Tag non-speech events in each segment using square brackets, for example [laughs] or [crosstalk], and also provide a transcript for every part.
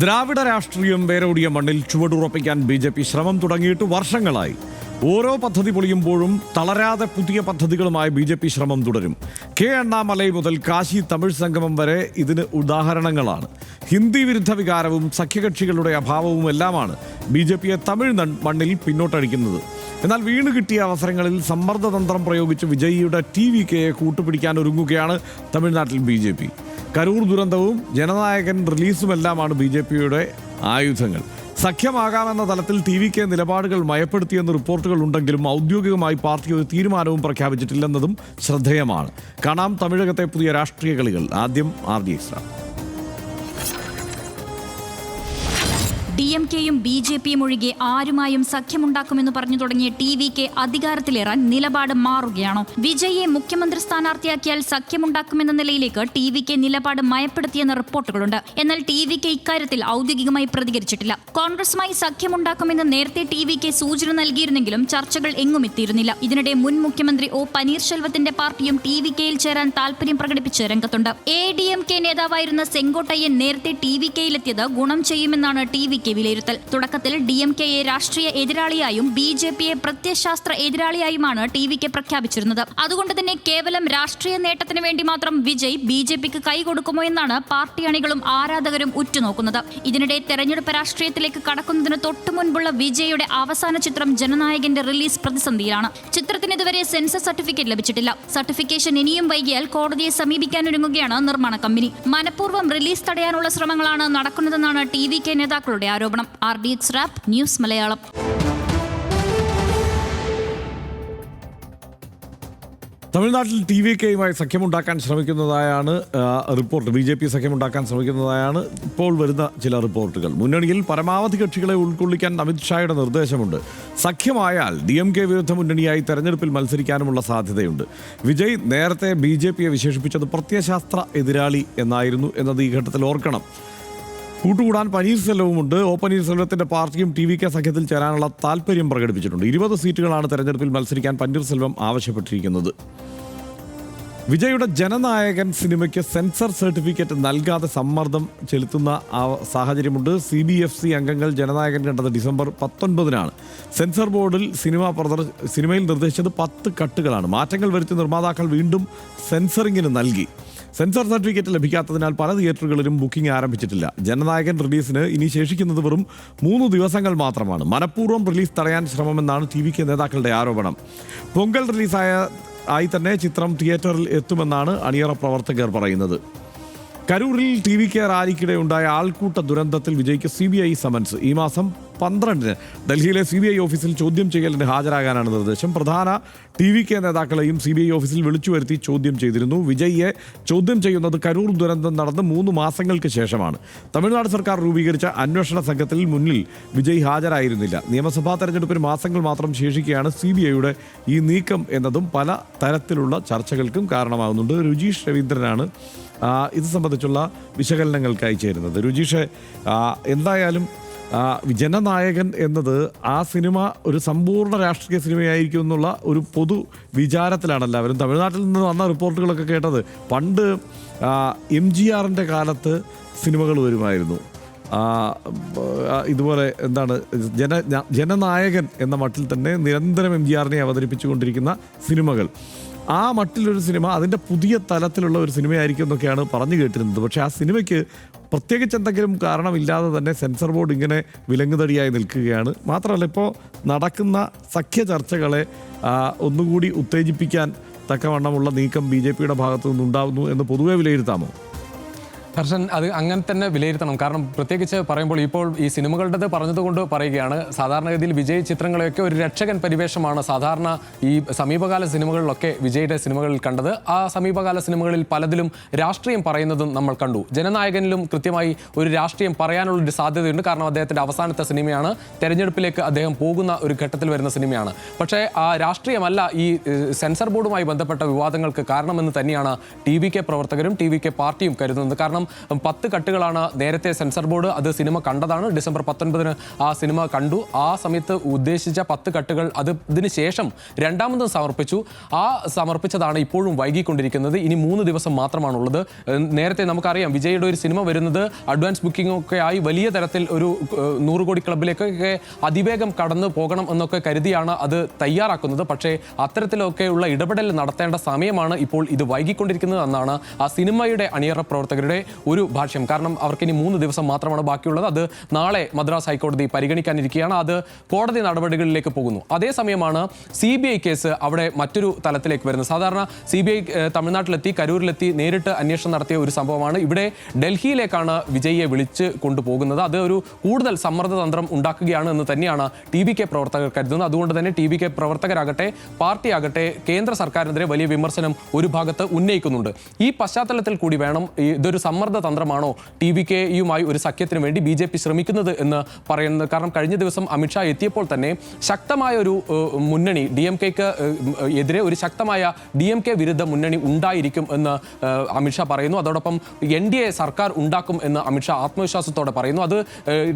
ദ്രാവിഡ രാഷ്ട്രീയം വേരോടിയ മണ്ണിൽ ചുവടുറപ്പിക്കാൻ B J P ശ്രമം തുടങ്ങിയിട്ട് വർഷങ്ങളായി. ഓരോ പദ്ധതി പൊളിയുമ്പോഴും തളരാതെ പുതിയ പദ്ധതികളുമായി ബി ജെ പി ശ്രമം തുടരും. കെ അണ്ണാമലൈ മുതൽ കാശി തമിഴ് സംഗമം വരെ ഇതിന് ഉദാഹരണങ്ങളാണ്. ഹിന്ദി വിരുദ്ധ വികാരവും സഖ്യകക്ഷികളുടെ അഭാവവും എല്ലാമാണ് ബി ജെ പിയെ തമിഴ് മണ്ണിൽ പിന്നോട്ടടിക്കുന്നത്. എന്നാൽ വീണ് കിട്ടിയ അവസരങ്ങളിൽ സമ്മർദ്ദതന്ത്രം പ്രയോഗിച്ച് വിജയിയുടെ ടി വി കെയെ കൂട്ടുപിടിക്കാൻ ഒരുങ്ങുകയാണ് തമിഴ്നാട്ടിൽ ബി ജെ പി. കരൂർ ദുരന്തവും ജനനായകൻ റിലീസുമെല്ലാമാണ് ബി ജെ പിയുടെ ആയുധങ്ങൾ. സഖ്യമാകാമെന്ന തലത്തിൽ ടി വി കെ നിലപാടുകൾ മയപ്പെടുത്തിയെന്ന് റിപ്പോർട്ടുകൾ ഉണ്ടെങ്കിലും ഔദ്യോഗികമായി പാർട്ടി ഒരു തീരുമാനവും പ്രഖ്യാപിച്ചിട്ടില്ലെന്നതും ശ്രദ്ധേയമാണ്. കാണാം തമിഴകത്തെ പുതിയ രാഷ്ട്രീയ കളികൾ. ആദ്യം R D X D M കെയും ബി ജെ പിയും ഒഴികെ ആരുമായും സഖ്യമുണ്ടാക്കുമെന്ന് പറഞ്ഞു തുടങ്ങിയ ടി വി കെ അധികാരത്തിലേറാൻ നിലപാട് മാറുകയാണോ? വിജയെ മുഖ്യമന്ത്രി സ്ഥാനാർത്ഥിയാക്കിയാൽ സഖ്യമുണ്ടാക്കുമെന്ന നിലയിലേക്ക് ടി വി കെ നിലപാട് മയപ്പെടുത്തിയെന്ന റിപ്പോർട്ടുകളുണ്ട്. എന്നാൽ ടി വി കെ ഇക്കാര്യത്തിൽ ഔദ്യോഗികമായി പ്രതികരിച്ചിട്ടില്ല. കോൺഗ്രസുമായി സഖ്യമുണ്ടാക്കുമെന്ന് നേരത്തെ ടി വി കെ സൂചന നൽകിയിരുന്നെങ്കിലും ചർച്ചകൾ എങ്ങും എത്തിയിരുന്നില്ല. ഇതിനിടെ മുൻ മുഖ്യമന്ത്രി ഒ പനീർശെൽവത്തിന്റെ പാർട്ടിയും ടി വി കെയിൽ ചേരാൻ താൽപര്യം പ്രകടിപ്പിച്ച് രംഗത്തുണ്ട്. എ ഡി എം കെ നേതാവായിരുന്ന സെങ്കോട്ടയ്യൻ നേരത്തെ ടി വി കെയിലെത്തിയത് ഗുണം ചെയ്യുമെന്നാണ് ടി വി കെ വിലയിരുത്തൽ തുടക്കത്തിൽ ഡി എം കെയെ രാഷ്ട്രീയ എതിരാളിയായും ബി ജെ പിയെ പ്രത്യയശാസ്ത്ര എതിരാളിയായുമാണ് ടി വി കെ പ്രഖ്യാപിച്ചിരുന്നത്. അതുകൊണ്ട് തന്നെ കേവലം രാഷ്ട്രീയ നേട്ടത്തിന് വേണ്ടി മാത്രം വിജയ് ബി ജെ പിക്ക് കൈകൊടുക്കുമോ എന്നാണ് പാർട്ടി അണികളും ആരാധകരും ഉറ്റുനോക്കുന്നത്. ഇതിനിടെ തെരഞ്ഞെടുപ്പ് രാഷ്ട്രീയത്തിലേക്ക് കടക്കുന്നതിന് തൊട്ടു മുൻപുള്ള വിജയുടെ അവസാന ചിത്രം ജനനായകന്റെ റിലീസ് പ്രതിസന്ധിയിലാണ്. ചിത്രത്തിന് ഇതുവരെ സെൻസർ സർട്ടിഫിക്കറ്റ് ലഭിച്ചിട്ടില്ല. സർട്ടിഫിക്കേഷൻ ഇനിയും വൈകിയാൽ കോടതിയെ സമീപിക്കാനൊരുങ്ങുകയാണ് നിർമ്മാണ കമ്പനി. മനഃപൂർവം റിലീസ് തടയാനുള്ള ശ്രമങ്ങളാണ് നടക്കുന്നതെന്നാണ് ടി വി കെ നേതാക്കളുടെ ആരോപണം. R D rap news Malayalam. തമിഴ്നാട്ടിൽ ടി വി കെയുമായി സഖ്യമുണ്ടാക്കാൻ ശ്രമിക്കുന്നതായാണ് റിപ്പോർട്ട്. ബി ജെ പി സഖ്യമുണ്ടാക്കാൻ ശ്രമിക്കുന്നതായാണ് ഇപ്പോൾ വരുന്ന ചില റിപ്പോർട്ടുകൾ. മുന്നണിയിൽ പരമാവധി കക്ഷികളെ ഉൾക്കൊള്ളിക്കാൻ അമിത്ഷായുടെ നിർദ്ദേശമുണ്ട്. സഖ്യമായാൽ ഡി എം കെ വിരുദ്ധ മുന്നണിയായി തെരഞ്ഞെടുപ്പിൽ മത്സരിക്കാനുമുള്ള സാധ്യതയുണ്ട്. വിജയ് നേരത്തെ ബി ജെ പിയെ വിശേഷിപ്പിച്ചത് പ്രത്യശാസ്ത്ര എതിരാളി എന്നായിരുന്നു എന്നത് ഈ ഘട്ടത്തിൽ ഓർക്കണം. കൂട്ടുകൂടാൻ പനീർസെൽവമുണ്ട് ഒ പനീർസെൽവത്തിന്റെ പാർട്ടിയും ടി വി കെ സഖ്യത്തിൽ ചേരാനുള്ള താല്പര്യം പ്രകടിപ്പിച്ചിട്ടുണ്ട്. ഇരുപത് സീറ്റുകളാണ് തെരഞ്ഞെടുപ്പിൽ മത്സരിക്കാൻ പനീർസെൽവം ആവശ്യപ്പെട്ടിരിക്കുന്നത്. വിജയുടെ ജനനായകൻ സിനിമയ്ക്ക് സെൻസർ സർട്ടിഫിക്കറ്റ് നൽകാതെ സമ്മർദ്ദം ചെലുത്തുന്ന സാഹചര്യമുണ്ട്. സി ബി എഫ് സി അംഗങ്ങൾ ജനനായകൻ കണ്ടത് ഡിസംബർ പത്തൊൻപതിനാണ്. സെൻസർ ബോർഡിൽ സിനിമ പ്രദർ സിനിമയിൽ നിർദ്ദേശിച്ചത് പത്ത് കട്ടുകളാണ്. മാറ്റങ്ങൾ വരുത്തി നിർമ്മാതാക്കൾ വീണ്ടും സെൻസറിങ്ങിന് നൽകി. സെൻസർ സർട്ടിഫിക്കറ്റ് ലഭിക്കാത്തതിനാൽ പല തിയേറ്ററുകളിലും ബുക്കിംഗ് ആരംഭിച്ചിട്ടില്ല. ജനനായകൻ റിലീസിന് ഇനി ശേഷിക്കുന്നത് വെറും മൂന്ന് ദിവസങ്ങൾ മാത്രമാണ്. മനഃപൂർവം റിലീസ് തടയാൻ ശ്രമമെന്നാണ് ടി വിക്ക് നേതാക്കളുടെ ആരോപണം. പൊങ്കൽ റിലീസായ ആയി തന്നെ ചിത്രം തിയേറ്ററിൽ എത്തുമെന്നാണ് അണിയറ പ്രവർത്തകർ പറയുന്നത്. കരൂരിൽ ടി വി കെ റാലിക്കിടെ ഉണ്ടായ ആൾക്കൂട്ട ദുരന്തത്തിൽ വിജയിക്ക് സി ബി ഐ സമൻസ്. ഈ മാസം പന്ത്രണ്ടിന് ഡൽഹിയിലെ സി ബി ഐ ഓഫീസിൽ ചോദ്യം ചെയ്യലിന് ഹാജരാകാനാണ് നിർദ്ദേശം. പ്രധാന ടി വി കെ നേതാക്കളെയും സി ബി ഐ ഓഫീസിൽ വിളിച്ചു വരുത്തി ചോദ്യം ചെയ്തിരുന്നു. വിജയ്യെ ചോദ്യം ചെയ്യുന്നത് കരൂർ ദുരന്തം നടന്ന് മൂന്ന് മാസങ്ങൾക്ക് ശേഷമാണ്. തമിഴ്നാട് സർക്കാർ രൂപീകരിച്ച അന്വേഷണ സംഘത്തിൽ മുന്നിൽ വിജയ് ഹാജരായിരുന്നില്ല. നിയമസഭാ തെരഞ്ഞെടുപ്പിന് മാസങ്ങൾ മാത്രം ശേഷിക്കുകയാണ് സി ബി ഐയുടെ ഈ നീക്കം എന്നതും പല തരത്തിലുള്ള ചർച്ചകൾക്കും കാരണമാകുന്നുണ്ട് രുചീഷ് രവീന്ദ്രനാണ് ഇത് സംബന്ധിച്ചുള്ള വിശകലനങ്ങൾക്കായി ചേരുന്നത്. രുചീഷ് എന്തായാലും ജനനായകൻ എന്നത് ആ സിനിമ ഒരു സമ്പൂർണ രാഷ്ട്രീയ സിനിമയായിരിക്കും എന്നുള്ള ഒരു പൊതു വിചാരത്തിലാണ് എല്ലാവരും തമിഴ്നാട്ടിൽ നിന്ന് വന്ന റിപ്പോർട്ടുകളൊക്കെ കേട്ടത്. പണ്ട് എം ജി ആറിന്റെ കാലത്ത് സിനിമകൾ വരുമായിരുന്നു. ഇതുപോലെ എന്താണ് ജന ജനനായകൻ എന്ന മട്ടിൽ തന്നെ നിരന്തരം എം ജി ആറിനെ അവതരിപ്പിച്ചുകൊണ്ടിരിക്കുന്ന സിനിമകൾ. ആ മട്ടിലൊരു സിനിമ അതിന്റെ പുതിയ തലത്തിലുള്ള ഒരു സിനിമയായിരിക്കും എന്നൊക്കെയാണ് പറഞ്ഞു കേട്ടിരുന്നത്. പക്ഷേ ആ സിനിമയ്ക്ക് പ്രത്യേകിച്ച് എന്തെങ്കിലും കാരണമില്ലാതെ തന്നെ സെൻസർ ബോർഡ് ഇങ്ങനെ വിലങ്ങുതടിയായി നിൽക്കുകയാണ്. മാത്രമല്ല ഇപ്പോൾ നടക്കുന്ന സഖ്യ ചർച്ചകളെ ഒന്നുകൂടി ഉത്തേജിപ്പിക്കാൻ തക്കവണ്ണമുള്ള നീക്കം ബി ജെ പിയുടെ ഭാഗത്തു നിന്നുണ്ടാവുന്നു എന്ന് പൊതുവെ വിലയിരുത്താമോ? ഹർഷൻ അത് അങ്ങനെ തന്നെ വിലയിരുത്തണം. കാരണം പ്രത്യേകിച്ച് പറയുമ്പോൾ ഇപ്പോൾ ഈ സിനിമകളുടേത് പറഞ്ഞതുകൊണ്ട് പറയുകയാണ്. സാധാരണഗതിയിൽ വിജയ് ചിത്രങ്ങളെയൊക്കെ ഒരു രക്ഷകൻ പരിവേഷമാണ് സാധാരണ ഈ സമീപകാല സിനിമകളിലൊക്കെ വിജയുടെ സിനിമകളിൽ കണ്ടത്. ആ സമീപകാല സിനിമകളിൽ പലതിലും രാഷ്ട്രീയം പറയുന്നതും നമ്മൾ കണ്ടു. ജനനായകനിലും കൃത്യമായി ഒരു രാഷ്ട്രീയം പറയാനുള്ള ഒരു സാധ്യതയുണ്ട്. കാരണം അദ്ദേഹത്തിന്റെ അവസാനത്തെ സിനിമയാണ്. തെരഞ്ഞെടുപ്പിലേക്ക് അദ്ദേഹം പോകുന്ന ഒരു ഘട്ടത്തിൽ വരുന്ന സിനിമയാണ്. പക്ഷേ ആ രാഷ്ട്രീയമല്ല ഈ സെൻസർ ബോർഡുമായി ബന്ധപ്പെട്ട വിവാദങ്ങൾക്ക് കാരണമെന്ന് തന്നെയാണ് ടി വി കെ പ്രവർത്തകരും ടി വി കെ പാർട്ടിയും കരുതുന്നത്. കാരണം കാരണം പത്ത് കട്ടുകളാണ് നേരത്തെ സെൻസർ ബോർഡ് അത് സിനിമ കണ്ടതാണ്. ഡിസംബർ പത്തൊൻപതിന് ആ സിനിമ കണ്ടു. ആ സമയത്ത് ഉദ്ദേശിച്ച പത്ത് കട്ടുകൾ അത് ഇതിന് ശേഷം രണ്ടാമതും സമർപ്പിച്ചു. ആ സമർപ്പിച്ചതാണ് ഇപ്പോഴും വൈകിക്കൊണ്ടിരിക്കുന്നത്. ഇനി മൂന്ന് ദിവസം മാത്രമാണുള്ളത്. നേരത്തെ നമുക്കറിയാം വിജയുടെ ഒരു സിനിമ വരുന്നത് അഡ്വാൻസ് ബുക്കിംഗ് ഒക്കെ ആയി വലിയ തരത്തിൽ ഒരു നൂറ് കോടി ക്ലബിലേക്കൊക്കെ അതിവേഗം കടന്നു പോകണം എന്നൊക്കെ കരുതിയാണ് അത് തയ്യാറാക്കുന്നത്. പക്ഷേ അത്തരത്തിലൊക്കെയുള്ള ഇടപെടൽ നടത്തേണ്ട സമയമാണ് ഇപ്പോൾ ഇത് വൈകിക്കൊണ്ടിരിക്കുന്നത് എന്നാണ് ആ സിനിമയുടെ അണിയറ പ്രവർത്തകരുടെ ഒരു ഭാഷ്യം. കാരണം അവർക്കിനി മൂന്ന് ദിവസം മാത്രമാണ് ബാക്കിയുള്ളത്. അത് നാളെ മദ്രാസ് ഹൈക്കോടതി പരിഗണിക്കാനിരിക്കുകയാണ്. അത് കോടതി നടപടികളിലേക്ക് പോകുന്നു. അതേസമയമാണ് സി ബി ഐ കേസ് അവിടെ മറ്റൊരു തലത്തിലേക്ക് വരുന്നത്. സാധാരണ സി ബി ഐ തമിഴ്നാട്ടിലെത്തി കരൂരിലെത്തി നേരിട്ട് അന്വേഷണം നടത്തിയ ഒരു സംഭവമാണ്. ഇവിടെ ഡൽഹിയിലേക്കാണ് വിജയിയെ വിളിച്ച് കൊണ്ടുപോകുന്നത്. അത് ഒരു കൂടുതൽ സമ്മർദ്ദ തന്ത്രം ഉണ്ടാക്കുകയാണ് എന്ന് തന്നെയാണ് ടി ബി കെ പ്രവർത്തകർ കരുതുന്നത്. അതുകൊണ്ട് തന്നെ ടി ബി കെ പ്രവർത്തകരാകട്ടെ പാർട്ടിയാകട്ടെ കേന്ദ്ര സർക്കാരിനെതിരെ വലിയ വിമർശനം ഒരു ഭാഗത്ത് ഉന്നയിക്കുന്നുണ്ട്. ഈ പശ്ചാത്തലത്തിൽ കൂടി വേണം ഇതൊരു സമ്മർദ്ദ തന്ത്രമാണോ ടി വി കെയുമായി ഒരു സഖ്യത്തിന് വേണ്ടി ബി ജെ പി ശ്രമിക്കുന്നത് എന്ന് പറയുന്നത്? കാരണം കഴിഞ്ഞ ദിവസം അമിത്ഷാ എത്തിയപ്പോൾ തന്നെ ശക്തമായ ഒരു മുന്നണി ഡി എം കെക്ക് എതിരെ ഒരു ശക്തമായ ഡി എം കെ വിരുദ്ധ മുന്നണി ഉണ്ടായിരിക്കും എന്ന് അമിത്ഷാ പറയുന്നു. അതോടൊപ്പം എൻ ഡി എ സർക്കാർ ഉണ്ടാക്കും എന്ന് അമിത്ഷാ ആത്മവിശ്വാസത്തോടെ പറയുന്നു. അത്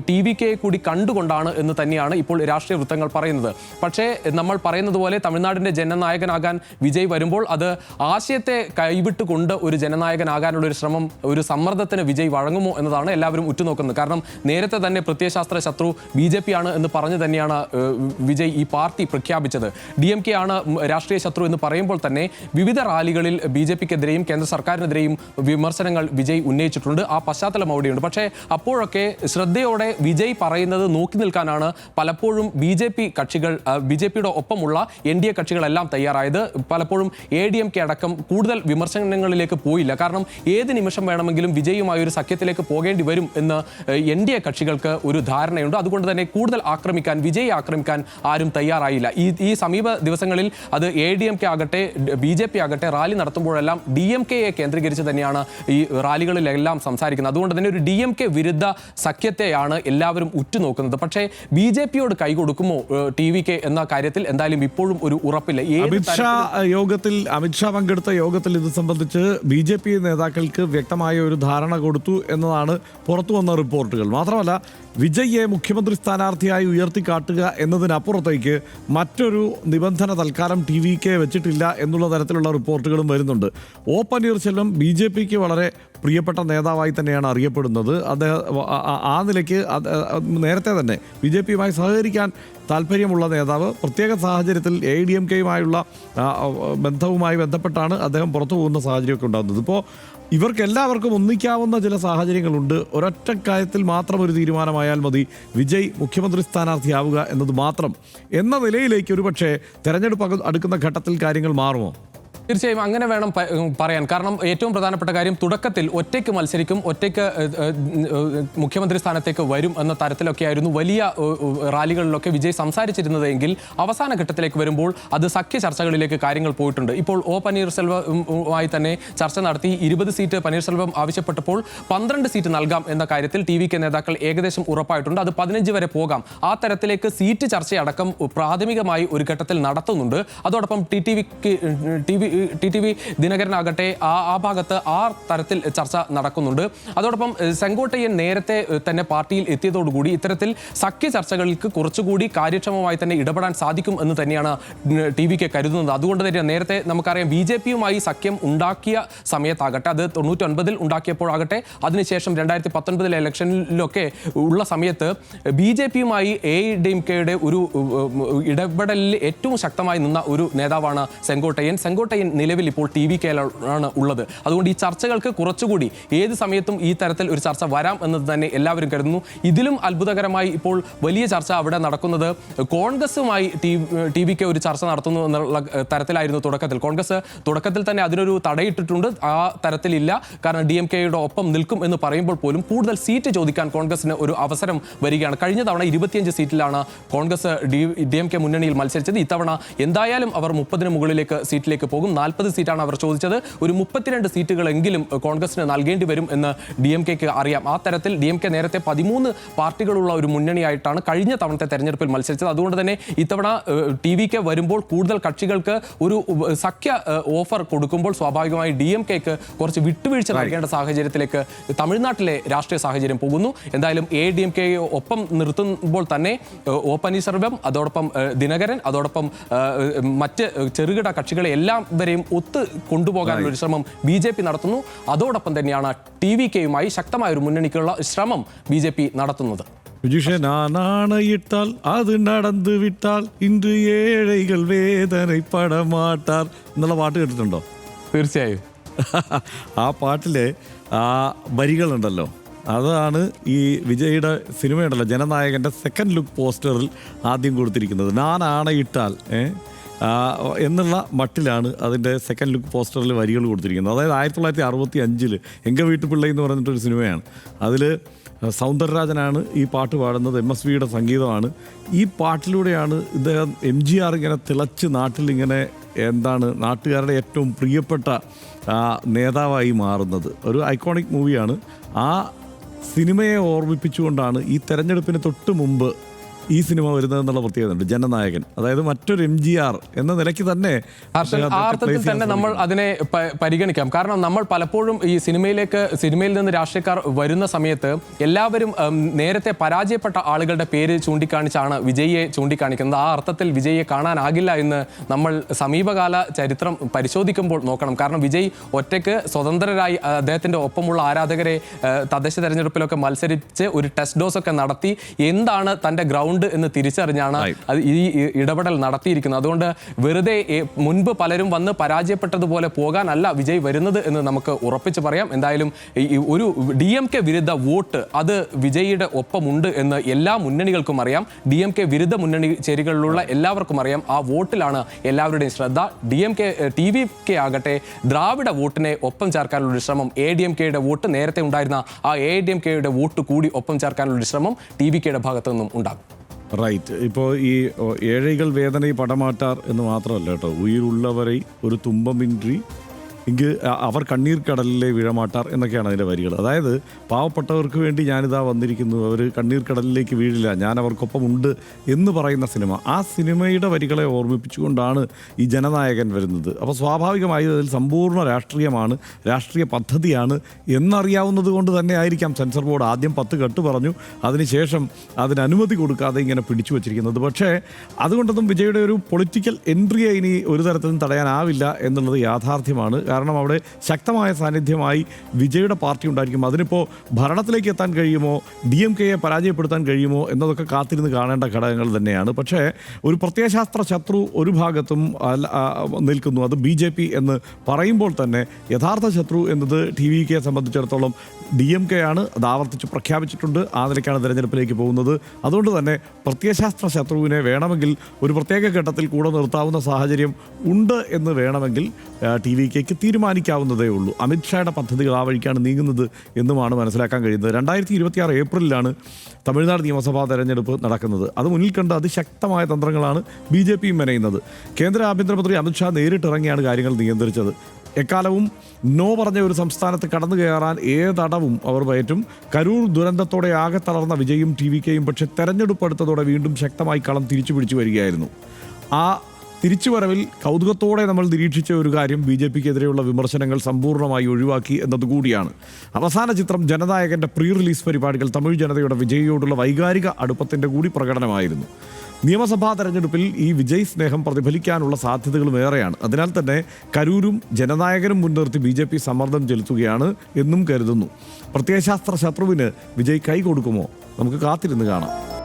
ടി വി കെ കൂടി കണ്ടുകൊണ്ടാണ് എന്ന് തന്നെയാണ് ഇപ്പോൾ രാഷ്ട്രീയ വൃത്തങ്ങൾ പറയുന്നത്. പക്ഷേ നമ്മൾ പറയുന്നത് പോലെ തമിഴ്നാടിന്റെ ജനനായകനാകാൻ വിജയ് വരുമ്പോൾ അത് ആശയത്തെ കൈവിട്ടുകൊണ്ട് ഒരു ജനനായകനാകാനുള്ള ഒരു ശ്രമം ഒരു സമ്മർദ്ദത്തിന് വിജയ് വഴങ്ങുമോ എന്നതാണ് എല്ലാവരും ഉറ്റുനോക്കുന്നത്. കാരണം നേരത്തെ തന്നെ പ്രത്യയശാസ്ത്ര ശത്രു ബി ജെ പി ആണ് എന്ന് പറഞ്ഞു തന്നെയാണ് വിജയ് ഈ പാർട്ടി പ്രഖ്യാപിച്ചത്. ഡി എം കെ ആണ് രാഷ്ട്രീയ ശത്രു എന്ന് പറയുമ്പോൾ തന്നെ വിവിധ റാലികളിൽ ബി ജെ പിക്കെതിരെയും കേന്ദ്ര സർക്കാരിനെതിരെയും വിമർശനങ്ങൾ വിജയ് ഉന്നയിച്ചിട്ടുണ്ട്. ആ പശ്ചാത്തലം അവിടെയുണ്ട്. പക്ഷേ അപ്പോഴൊക്കെ ശ്രദ്ധയോടെ വിജയ് പറയുന്നത് നോക്കി നിൽക്കാനാണ് പലപ്പോഴും ബി ജെ പി കക്ഷികൾ ബി ജെ പിയുടെ ഒപ്പമുള്ള എൻ ഡി എ കക്ഷികളെല്ലാം തയ്യാറായത്. പലപ്പോഴും എ ഡി എം കെ അടക്കം കൂടുതൽ വിമർശനങ്ങളിലേക്ക് പോയില്ല. കാരണം ഏത് നിമിഷം വേണമെങ്കിലും വിജയുമായി ഒരു സഖ്യത്തിലേക്ക് പോകേണ്ടി വരും എന്ന് എൻ ഡി എ കക്ഷികൾക്ക് ഒരു ധാരണയുണ്ട്. അതുകൊണ്ട് തന്നെ കൂടുതൽ ആക്രമിക്കാൻ വിജയെ ആക്രമിക്കാൻ ആരും തയ്യാറായില്ല. ഈ ഈ സമീപ ദിവസങ്ങളിൽ അത് എ ഡി എം കെ ആകട്ടെ ബി ജെ പി ആകട്ടെ റാലി നടത്തുമ്പോഴെല്ലാം ഡി എം കെയെ കേന്ദ്രീകരിച്ച് തന്നെയാണ് ഈ റാലികളിലെല്ലാം സംസാരിക്കുന്നത്. അതുകൊണ്ട് തന്നെ ഒരു ഡി എം കെ വിരുദ്ധ സഖ്യത്തെയാണ് എല്ലാവരും ഉറ്റുനോക്കുന്നത്. പക്ഷേ ബി ജെ പിയോട് കൈകൊടുക്കുമോ ടി വി കെ എന്ന കാര്യത്തിൽ എന്തായാലും ഇപ്പോഴും ഒരു ഉറപ്പില്ല. അമിത്ഷാ യോഗത്തിൽ അമിത്ഷാ പങ്കെടുത്ത യോഗത്തിൽ ഇത് സംബന്ധിച്ച് ബി ജെ പി നേതാക്കൾക്ക് വ്യക്തമായ ഒരു ധാരണ കൊടുത്തു എന്നതാണ് പുറത്തു വന്ന റിപ്പോർട്ടുകൾ. മാത്രമല്ല വിജയ്യെ മുഖ്യമന്ത്രി സ്ഥാനാർത്ഥിയായി ഉയർത്തിക്കാട്ടുക എന്നതിനപ്പുറത്തേക്ക് മറ്റൊരു നിബന്ധന തൽക്കാലം ടി വി കെ വെച്ചിട്ടില്ല എന്നുള്ള തരത്തിലുള്ള റിപ്പോർട്ടുകളും വരുന്നുണ്ട്. ഒ പന്നീർശെൽവം ബി ജെ പിക്ക് വളരെ പ്രിയപ്പെട്ട നേതാവായി തന്നെയാണ് അറിയപ്പെടുന്നത്. അദ്ദേഹം ആ നിലയ്ക്ക് നേരത്തെ തന്നെ ബി ജെ പിയുമായി സഹകരിക്കാൻ താല്പര്യമുള്ള നേതാവ് പ്രത്യേക സാഹചര്യത്തിൽ എ ഡി എം കെയുമായുള്ള ബന്ധവുമായി ബന്ധപ്പെട്ടാണ് അദ്ദേഹം പുറത്തു പോകുന്ന സാഹചര്യമൊക്കെ ഉണ്ടാകുന്നത്. ഇപ്പോൾ ഇവർക്ക് എല്ലാവർക്കും ഒന്നിക്കാവുന്ന ചില സാഹചര്യങ്ങളുണ്ട്. ഒരൊറ്റ കാര്യത്തിൽ മാത്രം ഒരു തീരുമാനമായാൽ മതി. വിജയ് മുഖ്യമന്ത്രി സ്ഥാനാർത്ഥിയാവുക എന്നത് മാത്രം. എന്ന നിലയിലേക്ക് ഒരുപക്ഷെ തെരഞ്ഞെടുപ്പ് അടുക്കുന്ന ഘട്ടത്തിൽ കാര്യങ്ങൾ മാറുമോ? തീർച്ചയായും അങ്ങനെ വേണം പറയാൻ. കാരണം ഏറ്റവും പ്രധാനപ്പെട്ട കാര്യം തുടക്കത്തിൽ ഒറ്റയ്ക്ക് മത്സരിക്കും ഒറ്റയ്ക്ക് മുഖ്യമന്ത്രി സ്ഥാനത്തേക്ക് വരും എന്ന തരത്തിലൊക്കെ ആയിരുന്നു വലിയ റാലികളിലൊക്കെ വിജയ് സംസാരിച്ചിരുന്നത് എങ്കിൽ അവസാന ഘട്ടത്തിലേക്ക് വരുമ്പോൾ അത് സഖ്യ ചർച്ചകളിലേക്ക് കാര്യങ്ങൾ പോയിട്ടുണ്ട്. ഇപ്പോൾ ഒ പനീർസെൽവമായി തന്നെ ചർച്ച നടത്തി ഇരുപത് സീറ്റ് പനീർസെൽവം ആവശ്യപ്പെട്ടപ്പോൾ പന്ത്രണ്ട് സീറ്റ് നൽകാം എന്ന കാര്യത്തിൽ ടി വി നേതാക്കൾ ഏകദേശം ഉറപ്പായിട്ടുണ്ട്. അത് പതിനഞ്ച് വരെ പോകാം. ആ തരത്തിലേക്ക് സീറ്റ് ചർച്ചയടക്കം പ്രാഥമികമായി ഒരു ഘട്ടത്തിൽ നടത്തുന്നുണ്ട്. അതോടൊപ്പം ടി ടി വിക്ക് T V T T V ദിനകരനാകട്ടെ. ആ ആ ഭാഗത്ത് ആ തരത്തിൽ ചർച്ച നടക്കുന്നുണ്ട്. അതോടൊപ്പം ചെങ്കോട്ടയ്യൻ നേരത്തെ തന്നെ പാർട്ടിയിൽ എത്തിയതോടുകൂടി ഇത്തരത്തിൽ സഖ്യ ചർച്ചകൾക്ക് കുറച്ചുകൂടി കാര്യക്ഷമമായി തന്നെ ഇടപെടാൻ സാധിക്കും എന്ന് തന്നെയാണ് ടി വിക്ക് കരുതുന്നത്. അതുകൊണ്ട് തന്നെ നേരത്തെ നമുക്കറിയാം ബി ജെ പിയുമായി സഖ്യം ഉണ്ടാക്കിയ സമയത്താകട്ടെ അത് തൊണ്ണൂറ്റൊൻപതിൽ ഉണ്ടാക്കിയപ്പോഴാകട്ടെ അതിനുശേഷം രണ്ടായിരത്തി പത്തൊൻപതിലെ ഇലക്ഷനിലൊക്കെ ഉള്ള സമയത്ത് ബി ജെ പിയുമായി എ ഡി എം കെയുടെ ഒരു ഇടപെടലിൽ ഏറ്റവും ശക്തമായി നിന്ന ഒരു നേതാവാണ് സെങ്കോട്ടയ്യൻ നിലവിൽ ഇപ്പോൾ ടി വി കേരളമാണ് ഉള്ളത്. അതുകൊണ്ട് ഈ ചർച്ചകൾക്ക് കുറച്ചുകൂടി ഏത് സമയത്തും ഈ തരത്തിൽ ഒരു ചർച്ച വരാം എന്നത് തന്നെ എല്ലാവരും കരുതുന്നു. ഇതിലും അത്ഭുതകരമായി ഇപ്പോൾ വലിയ ചർച്ച അവിടെ നടക്കുന്നത് കോൺഗ്രസുമായി ടി വിക്ക് ഒരു ചർച്ച നടത്തുന്നു എന്നുള്ള തരത്തിലായിരുന്നു തുടക്കത്തിൽ. കോൺഗ്രസ് തുടക്കത്തിൽ തന്നെ അതിനൊരു തടയിട്ടിട്ടുണ്ട്. ആ തരത്തിലില്ല. കാരണം ഡി എം കെയുടെ ഒപ്പം നിൽക്കും എന്ന് പറയുമ്പോൾ പോലും കൂടുതൽ സീറ്റ് ചോദിക്കാൻ കോൺഗ്രസിന് ഒരു അവസരം വരികയാണ്. കഴിഞ്ഞ തവണ ഇരുപത്തിയഞ്ച് സീറ്റിലാണ് Congress D D M K മുന്നണിയിൽ മത്സരിച്ചത്. ഇത്തവണ എന്തായാലും അവർ മുപ്പതിന് മുകളിലേക്ക് സീറ്റിലേക്ക് പോകും. നാൽപ്പത് സീറ്റാണ് അവർ ചോദിച്ചത്. ഒരു മുപ്പത്തിരണ്ട് സീറ്റുകളെങ്കിലും കോൺഗ്രസിന് നൽകേണ്ടി വരും എന്ന് ഡി എം കെക്ക് അറിയാം. ആ തരത്തിൽ ഡി എം കെ നേരത്തെ പതിമൂന്ന് പാർട്ടികളുള്ള ഒരു മുന്നണിയായിട്ടാണ് കഴിഞ്ഞ തവണത്തെ തെരഞ്ഞെടുപ്പിൽ മത്സരിച്ചത്. അതുകൊണ്ട് തന്നെ ഇത്തവണ ടി വി കെ വരുമ്പോൾ കൂടുതൽ കക്ഷികൾക്ക് ഒരു സഖ്യ ഓഫർ കൊടുക്കുമ്പോൾ സ്വാഭാവികമായി ഡി എം കെക്ക് കുറച്ച് വിട്ടുവീഴ്ച നൽകേണ്ട സാഹചര്യത്തിലേക്ക് തമിഴ്നാട്ടിലെ രാഷ്ട്രീയ സാഹചര്യം പോകുന്നു. എന്തായാലും എ ഡി എം കെ ഒപ്പം നിർത്തുമ്പോൾ തന്നെ ഒ പനീർസെൽവം അതോടൊപ്പം ദിനകരൻ അതോടൊപ്പം മറ്റ് ചെറുകിട കക്ഷികളെ രണ്ടുപേരെയും ഒത്ത് കൊണ്ടുപോകാനുള്ള ഒരു ശ്രമം ബി ജെ പി നടത്തുന്നു. അതോടൊപ്പം തന്നെയാണ് ടി വി കെയുമായി ശക്തമായ ഒരു മുന്നണിക്കുള്ള ശ്രമം ബി ജെ പി നടത്തുന്നത്. விஜுஷ நான் ஆணையிட்டால் அது நடந்து விட்டால் இன்று എന്നുള്ള പാട്ട് കേട്ടിട്ടുണ്ടോ? തീർച്ചയായും. [laughs] ആ പാട്ടിലെ ആ വരികളുണ്ടല്ലോ. അതാണ് ഈ വിജയുടെ സിനിമയുണ്ടല്ലോ ജനനായകന്റെ സെക്കൻഡ് ലുക്ക് പോസ്റ്ററിൽ ആദ്യം കൊടുത്തിരിക്കുന്നത്. നാനാണയിട്ടാൽ ഏഹ് എന്നുള്ള മട്ടിലാണ് അതിന്റെ സെക്കൻഡ് ലുക്ക് പോസ്റ്ററിൽ വരികൾ കൊടുത്തിരിക്കുന്നത്. അതായത് ആയിരത്തി തൊള്ളായിരത്തി അറുപത്തി അഞ്ചിൽ എങ്ക വീട്ടുപിള്ളൈ എന്ന് പറഞ്ഞിട്ടൊരു സിനിമയാണ് അതിൽ സൗന്ദരരാജനാണ് ഈ പാട്ട് പാടുന്നത് എം എസ് വിയുടെ സംഗീതമാണ്. ഈ പാട്ടിലൂടെയാണ് ഇദ്ദേഹം എം ജി ആർ ഇങ്ങനെ തിളച്ച് നാട്ടിൽ ഇങ്ങനെ എന്താണ് നാട്ടുകാരുടെ ഏറ്റവും പ്രിയപ്പെട്ട നേതാവായി മാറുന്നത്. ഒരു ഐക്കോണിക് മൂവിയാണ്. ആ സിനിമയെ ഓർമ്മിപ്പിച്ചുകൊണ്ടാണ് ഈ തെരഞ്ഞെടുപ്പിന് തൊട്ട് മുമ്പ് ഈ സിനിമ വരുന്നതെന്നുള്ള പ്രത്യേകതയുണ്ട്. ജനനായകൻ അതായത് മറ്റൊരു എം ജി ആർ എന്ന നിലയ്ക്ക് തന്നെ അർത്ഥത്തിൽ തന്നെ നമ്മൾ അതിനെ പരിഗണിക്കാം. കാരണം നമ്മൾ പലപ്പോഴും ഈ സിനിമയിലേക്ക് സിനിമയിൽ നിന്ന് രാഷ്ട്രീയക്കാർ വരുന്ന സമയത്ത് എല്ലാവരും നേരത്തെ പരാജയപ്പെട്ട ആളുകളുടെ പേര് ചൂണ്ടിക്കാണിച്ചാണ് വിജയിയെ ചൂണ്ടിക്കാണിക്കുന്നത്. ആ അർത്ഥത്തിൽ വിജയിയെ കാണാനാകില്ല എന്ന് നമ്മൾ സമീപകാല ചരിത്രം പരിശോധിക്കുമ്പോൾ നോക്കണം. കാരണം വിജയ് ഒറ്റയ്ക്ക് സ്വതന്ത്രരായി അദ്ദേഹത്തിന്റെ അദ്ദേഹത്തിന്റെ ഒപ്പമുള്ള ആരാധകരെ തദ്ദേശ തെരഞ്ഞെടുപ്പിലൊക്കെ മത്സരിച്ച് ഒരു ടെസ്റ്റ് ഡോസ് ഒക്കെ നടത്തി എന്താണ് തന്റെ ഗ്രൗണ്ട് എന്ന് തിരിച്ചറിഞ്ഞാണ് അത് ഈ ഇടപെടൽ നടത്തിയിരിക്കുന്നത്. അതുകൊണ്ട് വെറുതെ മുൻപ് പലരും വന്ന് പരാജയപ്പെട്ടതുപോലെ പോകാനല്ല വിജയ് വരുന്നത് എന്ന് നമുക്ക് ഉറപ്പിച്ച് പറയാം. എന്തായാലും ഒരു ഡി എം കെ വിരുദ്ധ വോട്ട് അത് വിജയിയുടെ ഒപ്പമുണ്ട് എന്ന് എല്ലാ മുന്നണികൾക്കും അറിയാം. ഡി എം കെ വിരുദ്ധ മുന്നണി ചേരികളിലുള്ള എല്ലാവർക്കും അറിയാം. ആ വോട്ടിലാണ് എല്ലാവരുടെയും ശ്രദ്ധ. D M K T V K ആകട്ടെ ദ്രാവിഡ വോട്ടിനെ ഒപ്പം ചേർക്കാനുള്ള ശ്രമം. എ ഡി എം കെയുടെ വോട്ട് നേരത്തെ ഉണ്ടായിരുന്ന ആ എ ഡി എം കെയുടെ വോട്ട് കൂടി ഒപ്പം ചേർക്കാനുള്ള ശ്രമം ടി വി കെയുടെ ഭാഗത്തു നിന്നും ഉണ്ടാകും. റൈറ്റ് ഇപ്പോൾ ഈ ഏഴൈകൾ വേദന പടമാറ്റാർ എന്ന് മാത്രമല്ല കേട്ടോ. ഉയിരുള്ളവരെ ഒരു തുമ്പമിൻട്രി ഇങ്ക് അവർ കണ്ണീർ കടലിലെ വീഴമാട്ടാർ എന്നൊക്കെയാണ് അതിന്റെ വരികൾ. അതായത് പാവപ്പെട്ടവർക്ക് വേണ്ടി ഞാനിതാ വന്നിരിക്കുന്നു. അവർ കണ്ണീർ കടലിലേക്ക് വീഴില്ല. ഞാൻ അവർക്കൊപ്പം ഉണ്ട് എന്ന് പറയുന്ന സിനിമ. ആ സിനിമയുടെ വരികളെ ഓർമ്മിപ്പിച്ചുകൊണ്ടാണ് ഈ ജനനായകൻ വരുന്നത്. അപ്പോൾ സ്വാഭാവികമായി അതിൽ സമ്പൂർണ രാഷ്ട്രീയമാണ് രാഷ്ട്രീയ പദ്ധതിയാണ് എന്നറിയാവുന്നത് കൊണ്ട് തന്നെ ആയിരിക്കാം സെൻസർ ബോർഡ് ആദ്യം പത്ത് കെട്ട് പറഞ്ഞു. അതിനുശേഷം അതിന് അനുമതി കൊടുക്കാതെ ഇങ്ങനെ പിടിച്ചു വച്ചിരിക്കുന്നത്. പക്ഷേ അതുകൊണ്ടൊന്നും വിജയുടെ ഒരു പൊളിറ്റിക്കൽ എൻട്രിയെ ഇനി ഒരു തരത്തിലും തടയാനാവില്ല എന്നുള്ളത് യാഥാർത്ഥ്യമാണ്. കാരണം അവിടെ ശക്തമായ സാന്നിധ്യമായി വിജയുടെ പാർട്ടി ഉണ്ടായിരിക്കും. അതിനിപ്പോൾ ഭരണത്തിലേക്ക് എത്താൻ കഴിയുമോ? ഡി എം കെയെ പരാജയപ്പെടുത്താൻ കഴിയുമോ? എന്നതൊക്കെ കാത്തിരുന്ന് കാണേണ്ട ഘടകങ്ങൾ തന്നെയാണ്. പക്ഷേ ഒരു പ്രത്യയശാസ്ത്ര ശത്രു ഒരു ഭാഗത്തും നിൽക്കുന്നു. അത് ബി ജെ പി എന്ന് പറയുമ്പോൾ തന്നെ യഥാർത്ഥ ശത്രു എന്നത് ടി വി കെയെ സംബന്ധിച്ചിടത്തോളം ഡി എം കെ ആണ്. അത് ആവർത്തിച്ച് പ്രഖ്യാപിച്ചിട്ടുണ്ട്. ആ നിലയ്ക്കാണ് തെരഞ്ഞെടുപ്പിലേക്ക് പോകുന്നത്. അതുകൊണ്ട് തന്നെ പ്രത്യയശാസ്ത്ര ശത്രുവിനെ വേണമെങ്കിൽ ഒരു പ്രത്യേക ഘട്ടത്തിൽ കൂടെ നിർത്താവുന്ന സാഹചര്യം ഉണ്ട് എന്ന് വേണമെങ്കിൽ ടി വി കെക്ക് തീരുമാനിക്കാവുന്നതേ ഉള്ളൂ. അമിത്ഷായുടെ പദ്ധതികൾ ആ വഴിക്കാണ് നീങ്ങുന്നത് എന്നുമാണ് മനസ്സിലാക്കാൻ കഴിയുന്നത്. രണ്ടായിരത്തി ഇരുപത്തിയാറ് ഏപ്രിലാണ് തമിഴ്നാട് നിയമസഭാ തെരഞ്ഞെടുപ്പ് നടക്കുന്നത്. അത് മുന്നിൽ കണ്ട് അതിശക്തമായ തന്ത്രങ്ങളാണ് ബി ജെ പിയും മെനയുന്നത്. കേന്ദ്ര ആഭ്യന്തരമന്ത്രി അമിത്ഷാ നേരിട്ടിറങ്ങിയാണ് കാര്യങ്ങൾ നിയന്ത്രിച്ചത്. എക്കാലവും നോ പറഞ്ഞ ഒരു സംസ്ഥാനത്ത് കടന്നു കയറാൻ ഏതടവും അവർ പയറ്റും. കരൂർ ദുരന്തത്തോടെ ആകെ തളർന്ന വിജയും ടി വി കെയും പക്ഷേ തെരഞ്ഞെടുപ്പ് അടുത്തതോടെ വീണ്ടും ശക്തമായി കളം തിരിച്ചു പിടിച്ചു വരികയായിരുന്നു. ആ തിരിച്ചുവരവിൽ കൗതുകത്തോടെ നമ്മൾ നിരീക്ഷിച്ച ഒരു കാര്യം ബി ജെ പിക്കെതിരെയുള്ള വിമർശനങ്ങൾ സമ്പൂർണമായി ഒഴിവാക്കി എന്നതുകൂടിയാണ്. അവസാന ചിത്രം ജനനായകന്റെ പ്രീ റിലീസ് പരിപാടികൾ തമിഴ് ജനതയുടെ വിജയിയോടുള്ള വൈകാരിക അടുപ്പത്തിന്റെ കൂടി പ്രകടനമായിരുന്നു. നിയമസഭാ തെരഞ്ഞെടുപ്പിൽ ഈ വിജയ് സ്നേഹം പ്രതിഫലിക്കാനുള്ള സാധ്യതകളും ഏറെയാണ്. അതിനാൽ തന്നെ കരൂരും ജനനായകനും മുൻനിർത്തി ബി ജെ പി സമ്മർദ്ദം ചെലുത്തുകയാണ് എന്നും കരുതുന്നു. പ്രത്യയശാസ്ത്ര ശത്രുവിന് വിജയ് കൈ കൊടുക്കുമോ? നമുക്ക് കാത്തിരുന്ന് കാണാം.